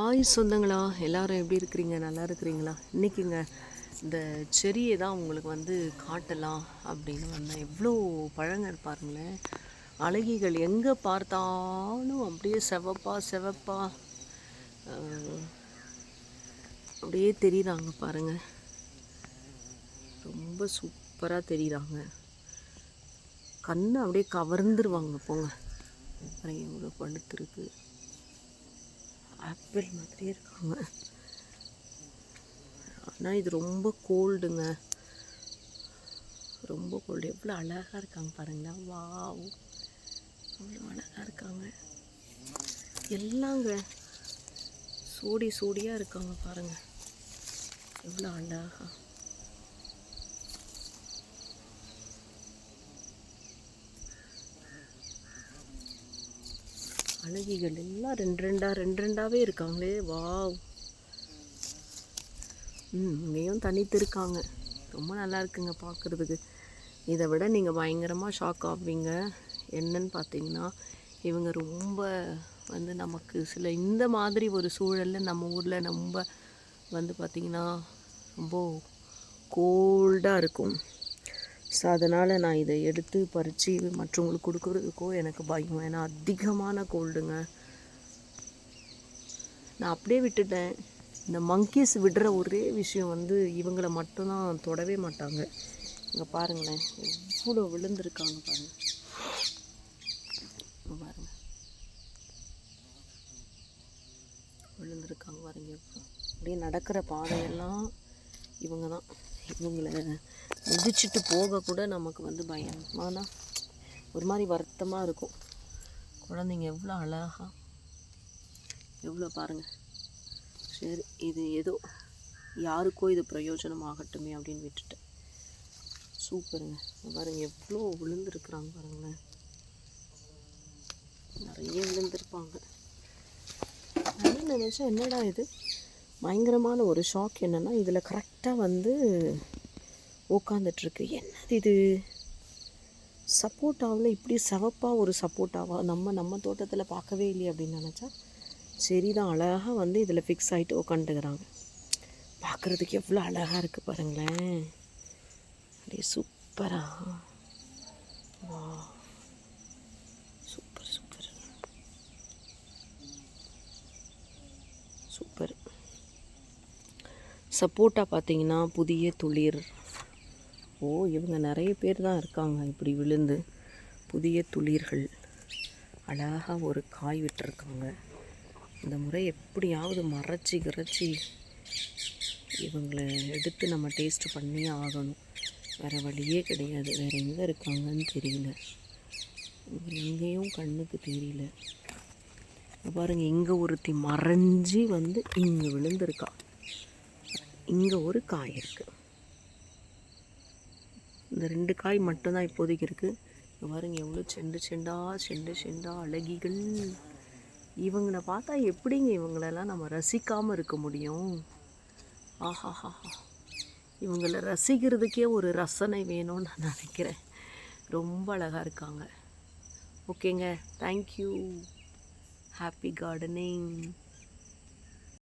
ஆய் சொந்தங்களா? எல்லாரும் எப்படி இருக்கிறீங்க? நல்லா இருக்கிறீங்களா? இன்றைக்கிங்க இந்த செரியை தான் உங்களுக்கு வந்து காட்டலாம் அப்படின்னு வந்தேன். எவ்வளோ பழங்கள் பாருங்களேன். அழகிகள் எங்கே பார்த்தாலும் அப்படியே செவப்பா செவப்பா அப்படியே தெரியுறாங்க பாருங்க. ரொம்ப சூப்பராக தெரியுறாங்க. கண்ணை அப்படியே கவர்ந்துருவாங்க போங்க. எவ்வளோ பழுத்திருக்கு. ஆப்பிள் மாதிரியே இருக்காங்க. ஆனால் இது ரொம்ப கோல்டுங்க. ரொம்ப கோல்டு. எவ்வளோ அழகாக இருக்காங்க பாருங்களேன். வாவ். அவ்வளோ அழகாக இருக்காங்க. எல்லாங்க. சோடி சோடியாக இருக்காங்க பாருங்கள் எவ்வளோ அழகா. அழகிகள் எல்லாம் ரெண்டு ரெண்டா ரெண்டு ரெண்டாவே இருக்காங்களே. வாவ். ம் இங்கேயும் தனித்து இருக்காங்க. ரொம்ப நல்லா இருக்குங்க பார்க்குறதுக்கு. இதை விட நீங்கள் பயங்கரமாக ஷாக் ஆவீங்க. என்னன்னு பார்த்தீங்கன்னா இவங்க ரொம்ப வந்து நமக்கு சில இந்த மாதிரி ஒரு சூழலில் நம்ம ஊரில் ரொம்ப வந்து பார்த்திங்கன்னா ரொம்ப கோல்டாக இருக்கும். ஸோ அதனால் நான் இதை எடுத்து பறித்து மற்றவங்களுக்கு கொடுக்குறதுக்கோ எனக்கு பயம். ஏன்னா அதிகமான கோல்டுங்க. நான் அப்படியே விட்டுட்டேன். இந்த மங்கீஸ் விடுற ஒரே விஷயம் வந்து இவங்கள மட்டும்தான் தொடவே மாட்டாங்க. இங்கே பாருங்களேன். எவ்வளோ விழுந்திருக்காங்க பாருங்கள் பாருங்கள் பாருங்க. விழுந்திருக்காங்க பாருங்க. அப்படியே நடக்கிற பாதையெல்லாம் இவங்க தான் இவங்கள முடிச்சுட்டு போக கூட நமக்கு வந்து பயமான ஒரு மாதிரி வருத்தமாக இருக்கும். குழந்தைங்க எவ்வளோ அழகா எவ்வளோ பாருங்கள் சரி இது ஏதோ யாருக்கோ இது பிரயோஜனம் ஆகட்டுமே அப்படின்னு விட்டுட்டேன் சூப்பருங்க. பாருங்க எவ்வளோ விழுந்துருக்குறாங்க பாருங்களேன். நிறைய விழுந்திருப்பாங்க. நான் நினச்சேன் என்னடா இது? பயங்கரமான ஒரு ஷாக் என்னென்னா இதில் கரெக்டாக வந்து உக்காந்துட்ருக்கு. என்னது இது? சப்போட்டாவில் இப்படி சிவப்பாக ஒரு சப்போட்டாவா? நம்ம நம்ம தோட்டத்தில் பார்க்கவே இல்லையே அப்படின்னு நினச்சா சரிதான் அழகாக வந்து இதில் ஃபிக்ஸ் ஆகிட்டு உக்காந்துக்கிறாங்க. பார்க்குறதுக்கு எவ்வளோ அழகாக இருக்குது பாருங்களேன். அப்படியே சூப்பராக வா சூப்பர் சூப்பர் சூப்பர் சப்போட்டா பார்த்தீங்கன்னா புதிய துளிர். ஓ இவங்க நிறைய பேர் தான் இருக்காங்க இப்படி விழுந்து. புதிய துளிர்கள். அழகாக ஒரு காய் விட்டுருக்காங்க. இந்த முறை எப்படியாவது மறைச்சி கிரச்சி இவங்களை எடுத்து நம்ம டேஸ்ட் பண்ணியே ஆகணும். வேறு வழியே கிடையாது. வேறு எங்கே இருக்காங்கன்னு தெரியல. எங்கேயும் கண்ணுக்கு தெரியல. பாருங்கள் இங்கே ஒருத்தி மறைஞ்சி வந்து இங்கே விழுந்திருக்கா. இங்கே ஒரு காய் இருக்குது இந்த ரெண்டு காய் மட்டும்தான் இப்போதைக்கு இருக்குது பாருங்க எவ்வளோ செண்டு செண்டா செண்டு செண்டா அழகிகள். இவங்கள பார்த்தா எப்படிங்க இவங்களெல்லாம் நம்ம ரசிக்காமல் இருக்க முடியும்? ஆஹாஹா இவங்கள ரசிக்கிறதுக்கே ஒரு ரசனை வேணும்னு நான் நினைக்கிறேன். ரொம்ப அழகாக இருக்காங்க. ஓகேங்க தேங்க்யூ ஹாப்பி கார்டனிங்